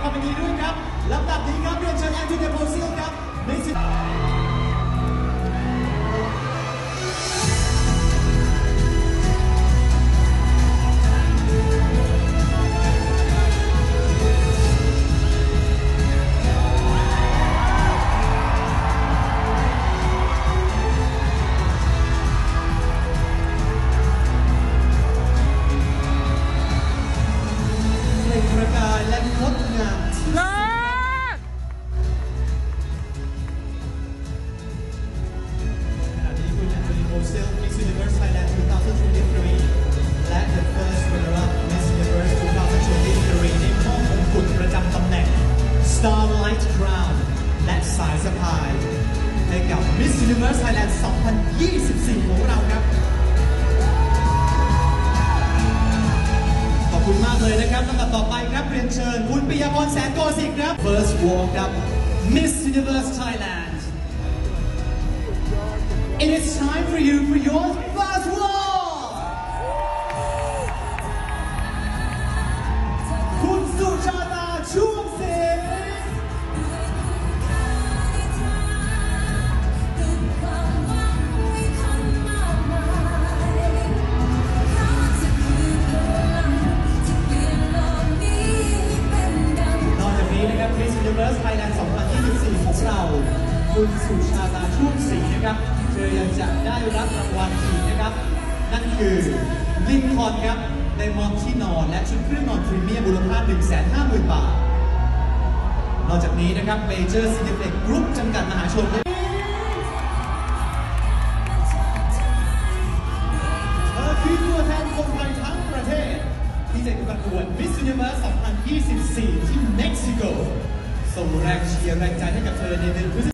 ความเป็นดีด้วยครับลำดับนี้ครับเรียนเชิญแอนโทเนียโพซิลครับในสิ สะพายให้กับ Miss Universe Thailand 2024 ของเราครับ ขอบคุณมากเลยนะครับลำดับต่อไปครับเรียนเชิญ คุณปิยพรแสนโกสิกครับ First Walk ครับ Miss Universe Thailand It is time for you for your คุณสุชาตาช่วงศรีนะครับ เธอยังจะได้รับรางวัลอีกนะครับ นั่นคือลินคอนครับ ในมอมที่นอนและชุดเครื่องนอนพรีเมียมมูลค่า 150,000 บาท นอกจากนี้นะครับ Major Cineplex Group จำกัดมหาชนและเธอคือตัวแทนคนไทยทั้งประเทศ ที่จะประกวด Miss Universe 2024 ที่เม็กซิโกส่งแรงเชียร์แรงใจให้กับเธอในเดือนพฤศจ